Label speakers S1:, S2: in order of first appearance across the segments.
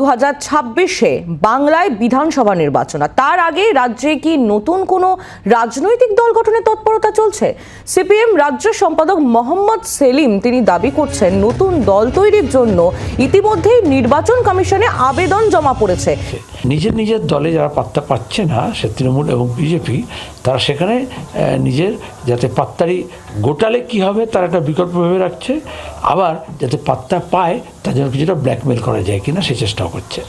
S1: দু হাজার ছাব্বিশে বাংলায় বিধানসভা নির্বাচন। আর তার আগে রাজ্যে কি নতুন কোনো রাজনৈতিক দল গঠনের তৎপরতা চলছে? সিপিএম রাজ্য সম্পাদক মোহাম্মদ সেলিম তিনি দাবি করছেন, নতুন দল তৈরির জন্য ইতিমধ্যেই নির্বাচন কমিশনে আবেদন জমা পড়েছে।
S2: নিজের নিজের দলে যারা পাত্তা পাচ্ছে না, সে তৃণমূল এবং বিজেপি, তারা সেখানে নিজের যাতে পাত্তারি গোটালে কি হবে তার একটা বিকল্প ভেবে রাখছে। আবার যাতে পাত্তা পায় তার জন্য কিছুটা ব্ল্যাকমেল করা যায় কিনা সে চেষ্টাও করছে।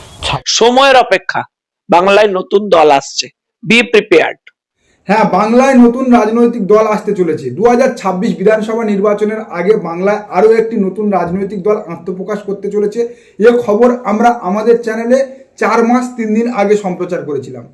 S3: সময়ের অপেক্ষা। বাংলায় নতুন দল আসছে। বি প্রিপেয়ার্ড
S4: হ্যাঁ বাংলায় নতুন রাজনৈতিক দল আসতে চলেছে। দু হাজার ছাব্বিশ বিধানসভা নির্বাচনের আগে বাংলায় আরও একটি নতুন রাজনৈতিক দল আত্মপ্রকাশ করতে চলেছে। এ খবর আমরা আমাদের চ্যানেলে চার মাস তিন দিন আগে সম্প্রচার করেছিলাম।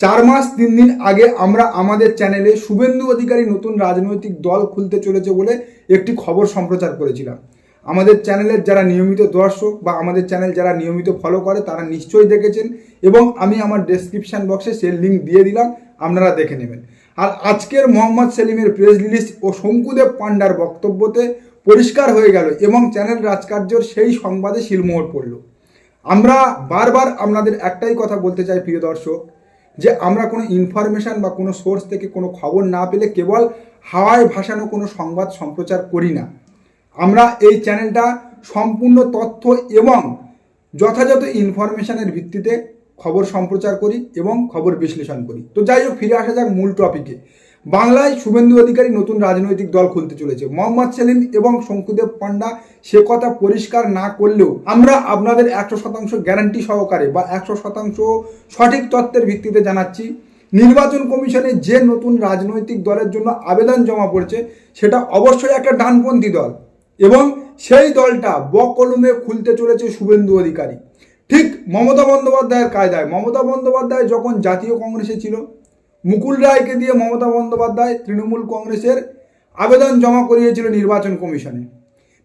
S4: চার মাস তিন দিন আগে আমরা আমাদের চ্যানেলে শুভেন্দু অধিকারী নতুন রাজনৈতিক দল খুলতে চলেছে বলে একটি খবর সম্প্রচার করেছিলাম। আমাদের চ্যানেলের যারা নিয়মিত দর্শক বা আমাদের চ্যানেল যারা নিয়মিত ফলো করে, তারা নিশ্চয়ই দেখেছেন এবং আমি আমার ডেসক্রিপশন বক্সে সেই লিঙ্ক দিয়ে দিলাম, আপনারা দেখে নেবেন। আর আজকের মোহাম্মদ সেলিমের প্রেস রিলিজ ও শঙ্কুদেব পান্ডার বক্তব্যতে পরিষ্কার হয়ে গেল এবং চ্যানেল রাজকার্যর সেই সংবাদে শিলমোহর পড়ল। আমরা বারবার আপনাদের একটাই কথা বলতে চাই, প্রিয় দর্শক যে আমরা কোনো ইনফরমেশান বা কোনো সোর্স থেকে কোনো খবর না পেলে কেবল হাওয়ায় ভাসানো কোনো সংবাদ সম্প্রচার করি না। আমরা এই চ্যানেলটা সম্পূর্ণ তথ্য এবং যথাযথ ইনফরমেশানের ভিত্তিতে খবর সম্প্রচার করি এবং খবর বিশ্লেষণ করি। তো যাই হোক, ফিরে আসা যাক মূল টপিকে বাংলায় শুভেন্দু অধিকারী নতুন রাজনৈতিক দল খুলতে চলেছে। মোহাম্মদ সেলিম এবং শঙ্কুদেব পান্ডা সে কথা পরিষ্কার না করলেও আমরা আপনাদের একশো শতাংশ গ্যারান্টি সহকারে বা একশো শতাংশ সঠিক তত্ত্বের ভিত্তিতে জানাচ্ছি, নির্বাচন কমিশনে যে নতুন রাজনৈতিক দলের জন্য আবেদন জমা পড়ছে সেটা অবশ্যই একটা ডানপন্থী দল এবং সেই দলটা বকলমে খুলতে চলেছে শুভেন্দু অধিকারী। ঠিক মমতা বন্দ্যোপাধ্যায়ের কায়দায়, মমতা বন্দ্যোপাধ্যায় যখন জাতীয় কংগ্রেসে ছিল মুকুল রায়কে দিয়ে মমতা বন্দ্যোপাধ্যায় তৃণমূল কংগ্রেসের আবেদন জমা করিয়েছিল নির্বাচন কমিশনে।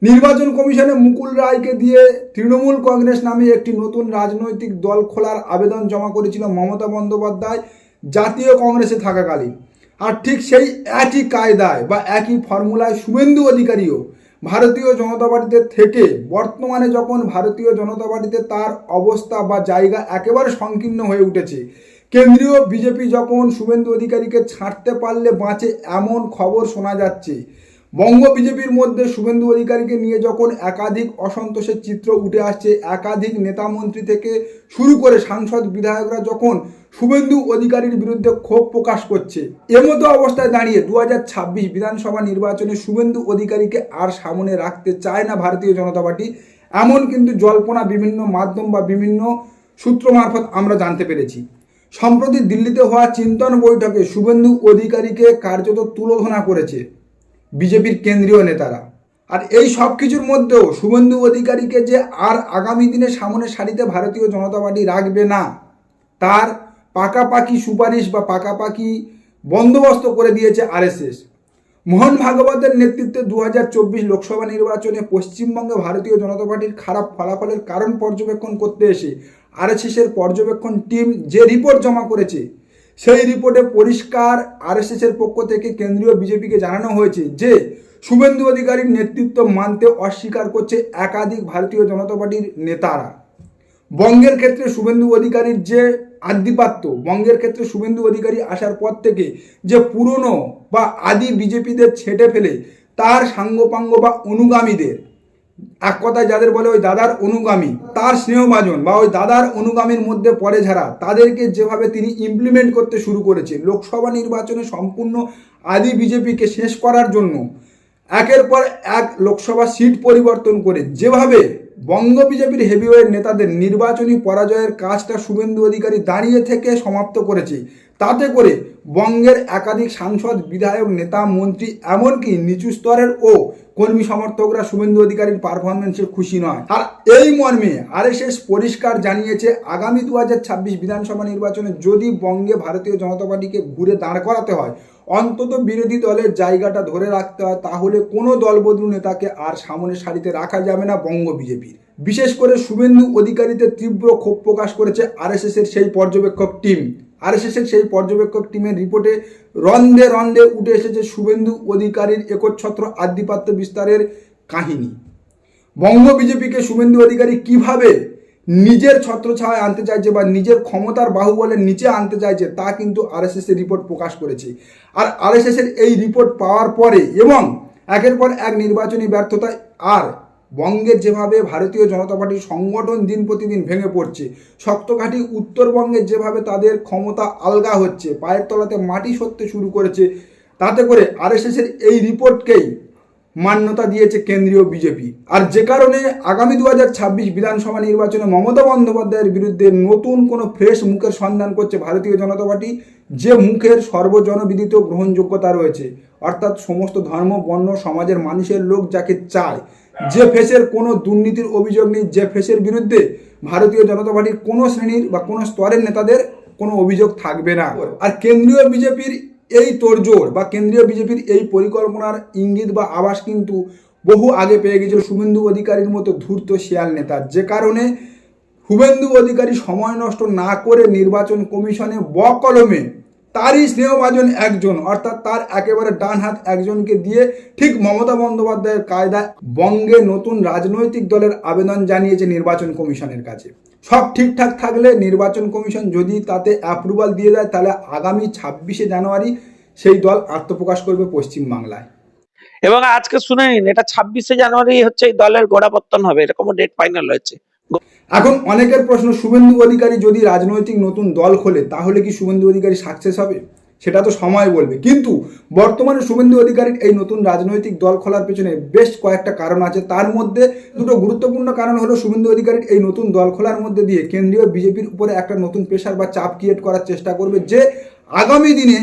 S4: নির্বাচন কমিশনে মুকুল রায়কে দিয়ে তৃণমূল কংগ্রেস নামে একটি নতুন রাজনৈতিক দল খোলার আবেদন জমা করেছিল মমতা বন্দ্যোপাধ্যায় জাতীয় কংগ্রেসে থাকাকালীন। আর ঠিক সেই একই কায়দায় বা একই ফর্মুলায় শুভেন্দু অধিকারীও ভারতীয় জনতা পার্টিতে থেকে বর্তমানে যখন ভারতীয় জনতা পার্টিতে তার অবস্থা বা জায়গা একেবারে সংকীর্ণ হয়ে উঠেছে কেন্দ্রীয় বিজেপি যখন শুভেন্দু অধিকারীকে ছাড়তে পারলে বাঁচে এমন খবর শোনা যাচ্ছে। বঙ্গ বিজেপির মধ্যে শুভেন্দু অধিকারীকে নিয়ে যখন একাধিক অসন্তোষের চিত্র উঠে আসছে, একাধিক নেতামন্ত্রী থেকে শুরু করে সাংসদ বিধায়করা যখন শুভেন্দু অধিকারীর বিরুদ্ধে ক্ষোভ প্রকাশ করছে। এমতো অবস্থায় দাঁড়িয়ে দু হাজার ছাব্বিশ বিধানসভা নির্বাচনে শুভেন্দু অধিকারীকে আর সামনে রাখতে চায় না ভারতীয় জনতা পার্টি। এমন কিন্তু জল্পনা বিভিন্ন মাধ্যম বা বিভিন্ন সূত্র মারফত আমরা জানতে পেরেছি। সম্প্রতি দিল্লিতে হওয়া চিন্তন বৈঠকে শুভেন্দু অধিকারীকে কার্যত তুলোধনা করেছে বিজেপির কেন্দ্রীয় নেতারা। আর এই সব কিছুর মধ্যেও শুভেন্দু অধিকারীকে যে আর আগামী দিনে সামনে সারিতে ভারতীয় জনতা পার্টি রাখবে না, তার পাকাপাকি সুপারিশ বা পাকাপাকি বন্দোবস্ত করে দিয়েছে আরএসএস। মোহন ভাগবতের নেতৃত্বে দু হাজার চব্বিশ লোকসভা নির্বাচনে পশ্চিমবঙ্গে ভারতীয় জনতা পার্টির খারাপ ফলাফলের কারণ পর্যবেক্ষণ করতে এসে আরএসএসের পর্যবেক্ষণ টিম যে রিপোর্ট জমা করেছে, সেই রিপোর্টে পরিষ্কার আরএসএসের পক্ষ থেকে কেন্দ্রীয় বিজেপিকে জানানো হয়েছে যে, শুভেন্দু অধিকারীর নেতৃত্ব মানতে অস্বীকার করছে একাধিক ভারতীয় জনতা পার্টির নেতারা। বঙ্গের ক্ষেত্রে শুভেন্দু অধিকারীর যে আধিপাত্য, বঙ্গের ক্ষেত্রে শুভেন্দু অধিকারী আসার পর থেকে যে পুরনো বা আদি বিজেপিদের ছেটে ফেলে তার সাঙ্গপাঙ্গ বা অনুগামীদের। এক কথায় যাদের বলে ওই দাদার অনুগামী, তার স্নেহভাজন বা ওই দাদার অনুগামীর মধ্যে পড়ে যারা তাদেরকে যেভাবে তিনি ইমপ্লিমেন্ট করতে শুরু করেছে, লোকসভা নির্বাচনে সম্পূর্ণ আদি বিজেপিকে শেষ করার জন্য, একের পর এক লোকসভা সিট পরিবর্তন করে যেভাবে বঙ্গ বিজেপির হেভিওয়েট নেতাদের নির্বাচনী পরাজয়ের কাজটা শুভেন্দু অধিকারী দাঁড়িয়ে থেকে সমাপ্ত করেছে। তাতে করে বঙ্গের একাধিক সাংসদ, বিধায়ক, নেতা, মন্ত্রী, এমনকি নিচু স্তরের ও কর্মী সমর্থকরা শুভেন্দু অধিকারীর পারফরমেন্সে খুশি নয়। আর এই মর্মে আরএসএস পরিষ্কার জানিয়েছে, আগামী দু হাজার ছাব্বিশ বিধানসভা নির্বাচনে যদি বঙ্গে ভারতীয় জনতা পার্টিকে ঘুরে দাঁড় করাতে হয় অন্তত বিরোধী দলের জায়গাটা ধরে রাখতে হয়, তাহলে কোনো দলবদলু নেতাকে আর সামনের সারিতে রাখা যাবে না বঙ্গ বিজেপির। বিশেষ করে শুভেন্দু অধিকারীতে তীব্র ক্ষোভ প্রকাশ করেছে আরএসএস এর সেই পর্যবেক্ষক টিম। আরএসএস এর সেই পর্যবেক্ষক টিমের রিপোর্টে রন্দে রন্দে উঠে এসেছে শুভেন্দু অধিকারীর একচ্ছত্র আধিপত্য বিস্তারের কাহিনী। বঙ্গ বিজেপিকে শুভেন্দু অধিকারী কীভাবে নিজের ছত্রছায়ায় আনতে চাইছে বা নিজের ক্ষমতার বাহুবলের নিচে আনতে চাইছে, তা কিন্তু আরএসএস এর রিপোর্ট প্রকাশ করেছে। আর আরএসএস এর এই রিপোর্ট পাওয়ার পরে এবং একের পর এক নির্বাচনী ব্যর্থতায় আর বঙ্গের যেভাবে ভারতীয় জনতা পার্টির সংগঠন দিন প্রতিদিন ভেঙে পড়ছে, শক্তঘাটি উত্তরবঙ্গে যেভাবে তাদের ক্ষমতা আলগা হচ্ছে, পায়ের তলাতে মাটি সরতে শুরু করেছে, তাতে করে আরএসএস এর এই রিপোর্টকেই মান্যতা দিয়েছে কেন্দ্রীয় বিজেপি। আর যে কারণে আগামী দু হাজার ছাব্বিশ বিধানসভা নির্বাচনে মমতা বন্দ্যোপাধ্যায়ের বিরুদ্ধে নতুন কোনো ফ্রেশ মুখের সন্ধান করছে ভারতীয় জনতা পার্টি, যে মুখের সর্বজনবিদিত গ্রহণযোগ্যতা রয়েছে, অর্থাৎ সমস্ত ধর্ম, বর্ণ, সমাজের মানুষের লোক যাকে চায়, যে ফেসের কোনো দুর্নীতির অভিযোগ নেই, যে ফেসের বিরুদ্ধে ভারতীয় জনতা পার্টির কোনো শ্রেণির বা কোনো স্তরের নেতাদের কোনো অভিযোগ থাকবে না। আর কেন্দ্রীয় বিজেপির এই তোড়জোড় বা কেন্দ্রীয় বিজেপির এই পরিকল্পনার ইঙ্গিত বা আবাস কিন্তু বহু আগে পেয়ে গেছিল শুভেন্দু অধিকারীর মতো ধূর্ত শিয়াল নেতা। যে কারণে শুভেন্দু অধিকারী সময় নষ্ট না করে নির্বাচন কমিশনে বকলমে তারই স্নেহভাজন একজন, অর্থাৎ তার একেবারে ডান হাত একজনকে দিয়ে ঠিক মমতা বন্দ্যোপাধ্যায়ের কায়দায় বঙ্গে নতুন রাজনৈতিক দলের আবেদন জানিয়েছে নির্বাচন কমিশনের কাছে। সব ঠিকঠাক থাকলে নির্বাচন কমিশন যদি তাতে অ্যাপ্রুভাল দিয়ে দেয়, তাহলে আগামী ছাব্বিশে জানুয়ারি সেই দল আত্মপ্রকাশ করবে পশ্চিমবাংলায়।
S3: এবং আজকে শুনে নিন, এটা ছাব্বিশে জানুয়ারি হচ্ছে এই দলের গোড়াপত্তন হবে, এরকম ডেট ফাইনাল হয়েছে।
S4: এখন অনেকের প্রশ্ন, শুভেন্দু অধিকারী যদি রাজনৈতিক নতুন দল খোলে, তাহলে কি শুভেন্দু অধিকারী সাকসেস হবে? সেটা তো সময় বলবে। কিন্তু বর্তমানে শুভেন্দু অধিকারীর এই নতুন রাজনৈতিক দল খোলার পেছনে বেশ কয়েকটা কারণ আছে। তার মধ্যে দুটো গুরুত্বপূর্ণ কারণ হলো শুভেন্দু অধিকারীর এই নতুন দল খোলার মধ্যে দিয়ে কেন্দ্রীয় বিজেপির উপরে একটা নতুন প্রেশার বা চাপ ক্রিয়েট করার চেষ্টা করবে যে আগামী দিনে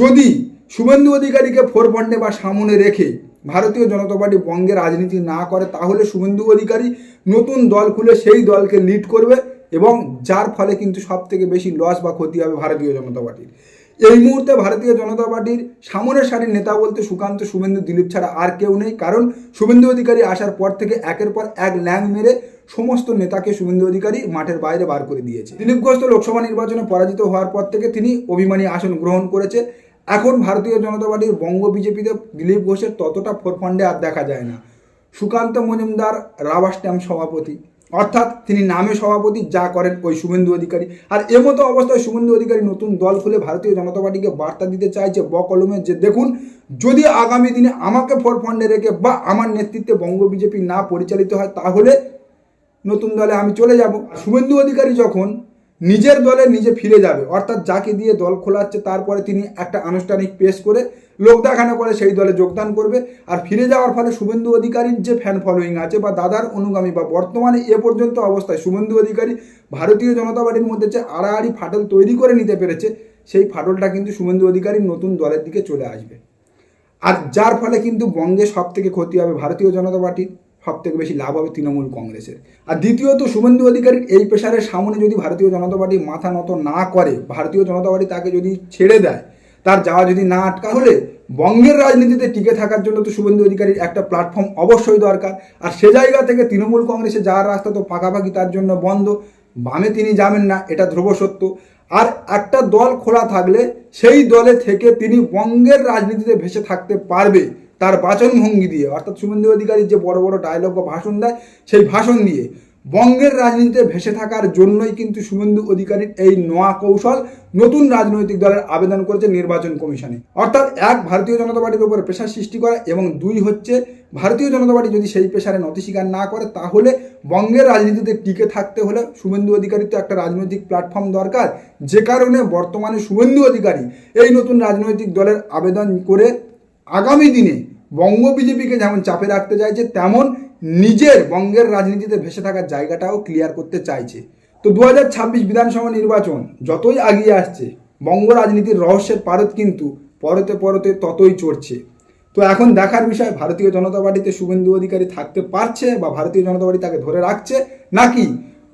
S4: যদি শুভেন্দু অধিকারীকে ফোর ফন্ডে বা সামনে রেখে ভারতীয় জনতা পার্টি বঙ্গে রাজনীতি না করে, তাহলে শুভেন্দু অধিকারী নতুন দল খুলে সেই দলকে লিড করবে এবং যার ফলে কিন্তু সব থেকে বেশি লস বা ক্ষতি হবে ভারতীয় জনতা পার্টির। এই মুহূর্তে ভারতীয় জনতা পার্টির সামনের সারির নেতা বলতে সুকান্ত, শুভেন্দু, দিলীপ ছাড়া আর কেউ নেই। কারণ শুভেন্দু অধিকারী আসার পর থেকে একের পর এক ল্যাং মেরে সমস্ত নেতাকে শুভেন্দু অধিকারী মাঠের বাইরে বার করে দিয়েছে। দিলীপ ঘোষ লোকসভা নির্বাচনে পরাজিত হওয়ার পর থেকে তিনি অভিমানী আসন গ্রহণ করেছে। এখন ভারতীয় জনতা পার্টির বঙ্গ বিজেপিতে দিলীপ ঘোষের ততটা ফোরফান্ডে আর দেখা যায় না। সুকান্ত মজুমদার রাবার স্ট্যাম্প সভাপতি। অর্থাৎ তিনি নামে সভাপতি, যা করেন ওই শুভেন্দু অধিকারী। আর এমতো অবস্থায় শুভেন্দু অধিকারী নতুন দল খুলে ভারতীয় জনতা পার্টিকে বার্তা দিতে চাইছে ব কলমে যে, দেখুন, যদি আগামী দিনে আমাকে ফোর ফান্ডে রেখে বা আমার নেতৃত্বে বঙ্গ বিজেপি না পরিচালিত হয়, তাহলে নতুন দলে আমি চলে যাব। শুভেন্দু অধিকারী যখন নিজের দলে নিজে ফিরে যাবে। অর্থাৎ যাকে দিয়ে দল খোলাচ্ছে, তারপরে তিনি একটা আনুষ্ঠানিক পেশ করে লোক দেখানো করে সেই দলে যোগদান করবে। আর ফিরে যাওয়ার ফলে শুভেন্দু অধিকারীর যে ফ্যান ফলোয়িং আছে বা দাদার অনুগামী বা বর্তমানে এ পর্যন্ত অবস্থায় শুভেন্দু অধিকারী ভারতীয় জনতা পার্টির মধ্যে যে আড়াআড়ি ফাটল তৈরি করে নিতে পেরেছে, সেই ফাটলটা কিন্তু শুভেন্দু অধিকারীর নতুন দলের দিকে চলে আসবে। আর যার ফলে কিন্তু বঙ্গে সব থেকে ক্ষতি হবে ভারতীয় জনতা পার্টির। সব থেকে বেশি লাভ হবে তৃণমূল কংগ্রেসের। আর দ্বিতীয়ত, শুভেন্দু অধিকারীর এই পেশারের সামনে যদি ভারতীয় জনতা পার্টি মাথা নত না করে, ভারতীয় জনতা পার্টি তাকে যদি ছেড়ে দেয়, তার যাওয়া যদি না আটকা হলে, বঙ্গের রাজনীতিতে টিকে থাকার জন্য তো শুভেন্দু অধিকারীর একটা প্ল্যাটফর্ম অবশ্যই দরকার। আর সে জায়গা থেকে তৃণমূল কংগ্রেসে যাওয়ার রাস্তা তো পাকাপাকি তার জন্য বন্ধ। বামে তিনি যাবেন না, এটা ধ্রুব সত্য। আর একটা দল খোলা থাকলে, সেই দলে থেকে তিনি বঙ্গের রাজনীতিতে ভেসে থাকতে পারবে। তার বাচনভঙ্গি দিয়ে, অর্থাৎ শুভেন্দু অধিকারী যে বড় বড় ডায়লগ বা ভাষণ দেয়, সেই ভাষণ দিয়ে বঙ্গের রাজনীতিতে ভেসে থাকার জন্যই কিন্তু শুভেন্দু অধিকারীর এই নোয়া কৌশল নতুন রাজনৈতিক দলের আবেদন করেছে নির্বাচন কমিশনে। অর্থাৎ এক ভারতীয় জনতা পার্টির উপরে প্রেশার সৃষ্টি করা এবং দুই হচ্ছে, ভারতীয় জনতা পার্টি যদি সেই প্রেশারে নতি স্বীকার না করে, তাহলে বঙ্গের রাজনীতিতে টিকে থাকতে হলে শুভেন্দু অধিকারী তো একটা রাজনৈতিক প্ল্যাটফর্ম দরকার। যে কারণে বর্তমানে শুভেন্দু অধিকারী এই নতুন রাজনৈতিক দলের আবেদন করে আগামী দিনে বঙ্গ বিজেপিকে যেমন চাপে রাখতে চাইছে, তেমন নিজের বঙ্গের রাজনীতিতে ভেসে থাকার জায়গাটাও ক্লিয়ার করতে চাইছে। তো দু হাজার ছাব্বিশ বিধানসভা নির্বাচন যতই আগিয়ে আসছে, বঙ্গ রাজনীতির রহস্যের পারত কিন্তু পরতে পরতে ততই চড়ছে। তো এখন দেখার বিষয়, ভারতীয় জনতা পার্টিতে শুভেন্দু অধিকারী থাকতে পারছে বা ভারতীয় জনতা পার্টি তাকে ধরে রাখছে, নাকি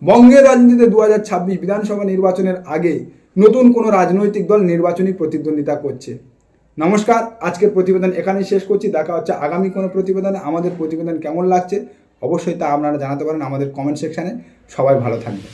S4: বঙ্গের রাজনীতিতে দু হাজার ছাব্বিশ বিধানসভা নির্বাচনের আগে নতুন কোনো রাজনৈতিক দল নির্বাচনী প্রতিদ্বন্দ্বিতা করছে? নমস্কার, আজকের প্রতিবেদন এখানেই শেষ করছি। দেখা হচ্ছে আগামী কোনো প্রতিবেদনে। আমাদের প্রতিবেদন কেমন লাগছে অবশ্যই তা আপনারা জানাতে পারেন আমাদের কমেন্ট সেকশানে সবাই ভালো থাকবে